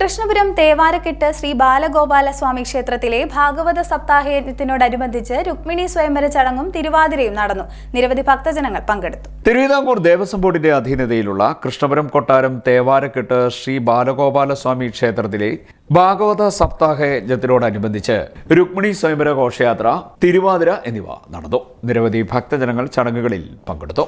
കൃഷ്ണപുരം തേവാരക്കെട്ട് ശ്രീ ബാലഗോപാലസ്വാമി ക്ഷേത്രത്തിലെ ഭാഗവത സപ്താഹയജ്ഞത്തിനോടനുബന്ധിച്ച് രുക്മിണി സ്വയംവര ചടങ്ങും തിരുവാതിരയും നടന്നു. നിരവധി ഭക്തജനങ്ങൾ പങ്കെടുത്തു. തിരുവിതാംകൂർ ദേവസ്വം ബോർഡിന്റെ അധീനതയിലുള്ള കൃഷ്ണപുരം കൊട്ടാരം തേവാരക്കെട്ട് ശ്രീ ബാലഗോപാലസ്വാമി ക്ഷേത്രത്തിലെ ഭാഗവത സപ്താഹ യജ്ഞത്തിനോടനുബന്ധിച്ച് രുക്മിണി സ്വയംവര ഘോഷയാത്ര തിരുവാതിര എന്നിവ നടന്നു. നിരവധി ഭക്തജനങ്ങൾ ചടങ്ങുകളിൽ പങ്കെടുത്തു.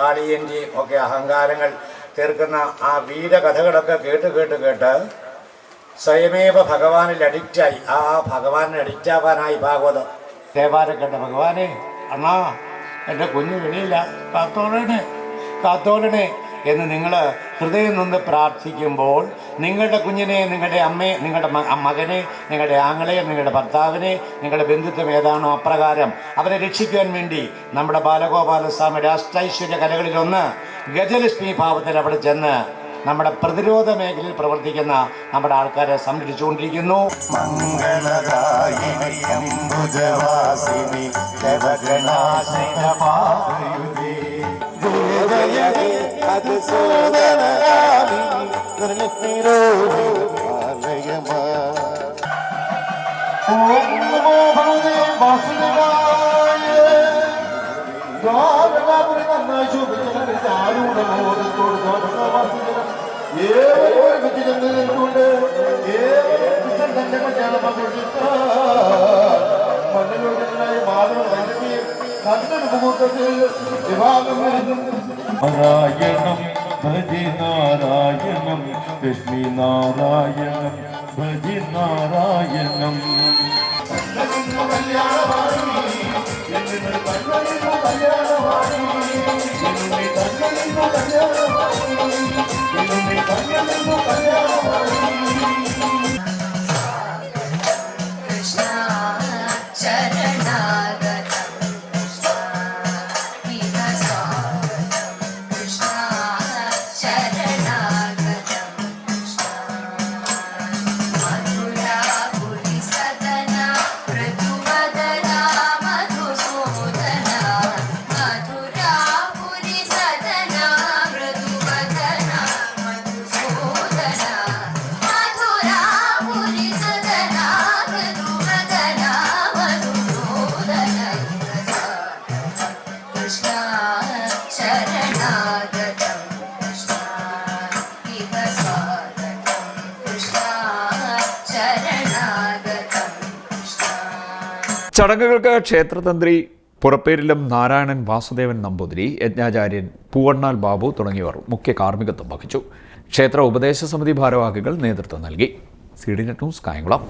കാളിയന്റെയും ഒക്കെ അഹങ്കാരങ്ങൾ തീർക്കുന്ന ആ വീരകഥകളൊക്കെ കേട്ട് കേട്ട് കേട്ട് സ്വയമേവ ഭഗവാനിൽ അഡിക്റ്റായി. ആ ഭഗവാനിൽ അഡിക്റ്റാവാനായി ഭാഗവതം. കണ്ട ഭഗവാനെ അണ്ണാ എന്റെ കുഞ്ഞു വെളിയില്ല. കാത്തോളണേ കാത്തോളണേ എന്ന് നിങ്ങൾ ഹൃദയം നിന്ന് പ്രാർത്ഥിക്കുമ്പോൾ നിങ്ങളുടെ കുഞ്ഞിനെ നിങ്ങളുടെ അമ്മയെ നിങ്ങളുടെ മകനെ നിങ്ങളുടെ ആങ്ങളെ നിങ്ങളുടെ ഭർത്താവിനെ നിങ്ങളുടെ ബന്ധുത്വം ഏതാണോ അപ്രകാരം അവരെ രക്ഷിക്കുവാൻ വേണ്ടി നമ്മുടെ ബാലഗോപാലസ്വാമിയുടെ അഷ്ടൈശ്വര്യ കലകളിലൊന്ന് ഗജലക്ഷ്മി ഭാവത്തിൽ അവിടെ ചെന്ന് നമ്മുടെ പ്രതിരോധ മേഖലയിൽ പ്രവർത്തിക്കുന്ന നമ്മുടെ ആൾക്കാരെ സംരക്ഷിച്ചുകൊണ്ടിരിക്കുന്നു. മംഗളദായിനി ಹೃದಯದ ಅದು ಸೋದರಾಮಿ ನಲಿಸಿರೋ ಆಲಯಮ ಓಂ ನಮೋ ಭಗವತೆ ವಾಸುದೇವಾಯ ದ್ವಾರವಾಪುರಿ ನನ್ನ ಶುಭಚನಕೃತ ಆರು ನಮೋದಸ್ತೋಡು ದ್ವಾರಕ ವಾಸುದೇವ ಏವರು ಗುಜಿದಂದು ನಿಂತುಕೊಂಡು ಏವರು ಗುಜಿದಂದು ಮಜಾಲ ಮಗಳು ಮನಲೋಜನಾಯ ಮಾಧವ ವಂದನೀಯ നാരായണം ഭജി നാരായണം ലക്ഷ്മി നാരായണം ഭജി നാരായണം. ചടങ്ങുകൾക്ക് ക്ഷേത്രതന്ത്രി പുറപ്പേരിലും നാരായണൻ വാസുദേവൻ നമ്പൂതിരി യജ്ഞാചാര്യൻ പൂവണ്ണാൽ ബാബു തുടങ്ങിയവർ മുഖ്യ കാർമ്മികത്വം വഹിച്ചു. ക്ഷേത്ര ഉപദേശ സമിതി ഭാരവാഹികൾ നേതൃത്വം നൽകി. C D net news Kayamkulam.